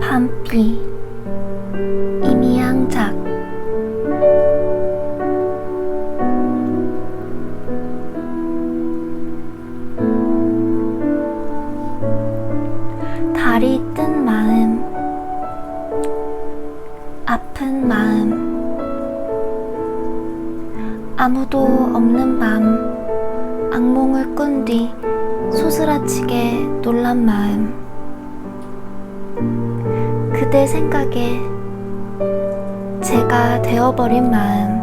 밤비 아픈 마음. 아무도 없는 밤 악몽을 꾼 뒤 소스라치게 놀란 마음. 그대 생각에 제가 되어버린 마음.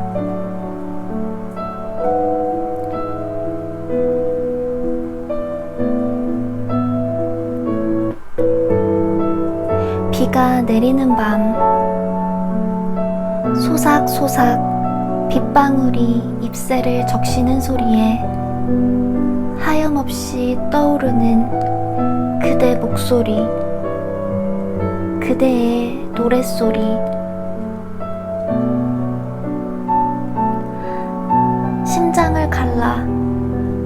비가 내리는 밤 소삭소삭 빗방울이 잎새를 적시는 소리에 하염없이 떠오르는 그대 목소리 그대의 노랫소리. 심장을 갈라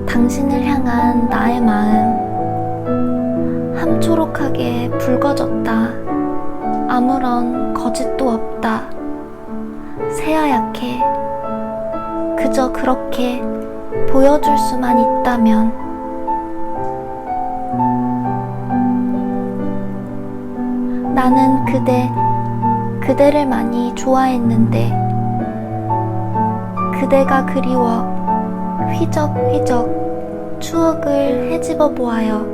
당신을 향한 나의 마음 함초록하게 붉어졌다. 아무런 거짓도 없다 새하얗게 그저 그렇게 보여줄 수만 있다면 나는 그대, 그대를 많이 좋아했는데, 그대가 그리워 휘적휘적 추억을 헤집어 보아요.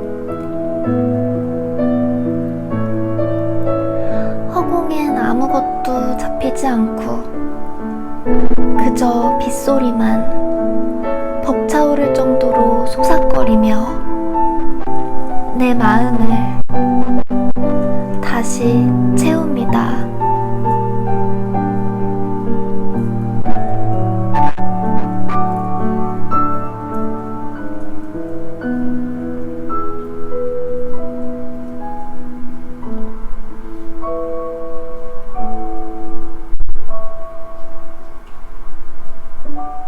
아무것도 잡히지 않고, 그저 빗소리만 벅차오를 정도로 소삭거리며 내 마음을 Bye.